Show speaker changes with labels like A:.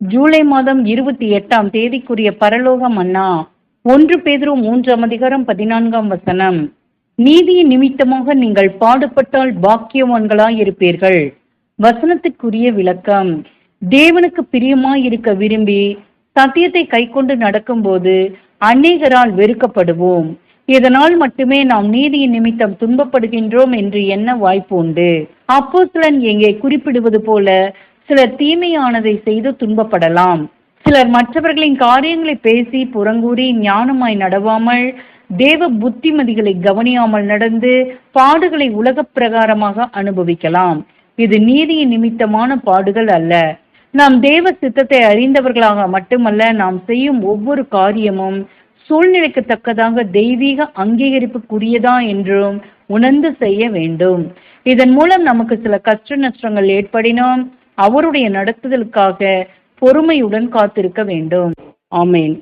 A: ஜூலை மாதம் இருபத்தி எட்டாம் தேதிக்குரிய பரலோகம் அண்ணா ஒன்று பேதுரு மூன்றாம் அதிகாரம் பதினான்காம் வசனம். நீதியின் நிமித்தமாக நீங்கள் பாடுபட்டால் பாக்கியவான்களாய் இருப்பீர்கள் வசனத்துக்குரிய விளக்கம். தேவனுக்கு பிரியமாய் இருக்க விரும்பி சத்தியத்தை கைக்கொண்டு நடக்கும்போது அநேகரால் வெறுக்கப்படுவோம். இதனால் மட்டுமே நாம் நீதியின் நிமித்தம் துன்பப்படுகின்றோம் என்று என்ன வாய்ப்பு உண்டு. அப்போஸ்தலன் எங்கே குறிப்பிடுவது போல சிலர் தீமையானதை செய்து துன்பப்படலாம். சிலர் மற்றவர்களின் காரியங்களை பேசி புறங்கூறி ஞானமாய் நடவாமல் தேவ புத்திமதிகளை கவனியாமல் நடந்து பாடுகளை உலகப் பிரகாரமாக அனுபவிக்கலாம். இது நீதியின் நிமித்தமான பாடுகள் அல்ல. நாம் தேவ சித்தத்தை அறிந்தவர்களாக மட்டுமல்ல நாம் செய்யும் ஒவ்வொரு காரியமும் சூழ்நிலைக்கு தக்கதாக தெய்வீக அங்கீகரிப்புக்குரியதா என்றும் உணர்ந்து செய்ய வேண்டும். இதன் மூலம் நமக்கு சில கஷ்ட நஷ்டங்கள் ஏற்படினோம் அவருடைய நடத்துதலுக்காக பொறுமையுடன் காத்திருக்க வேண்டும். ஆமேன்.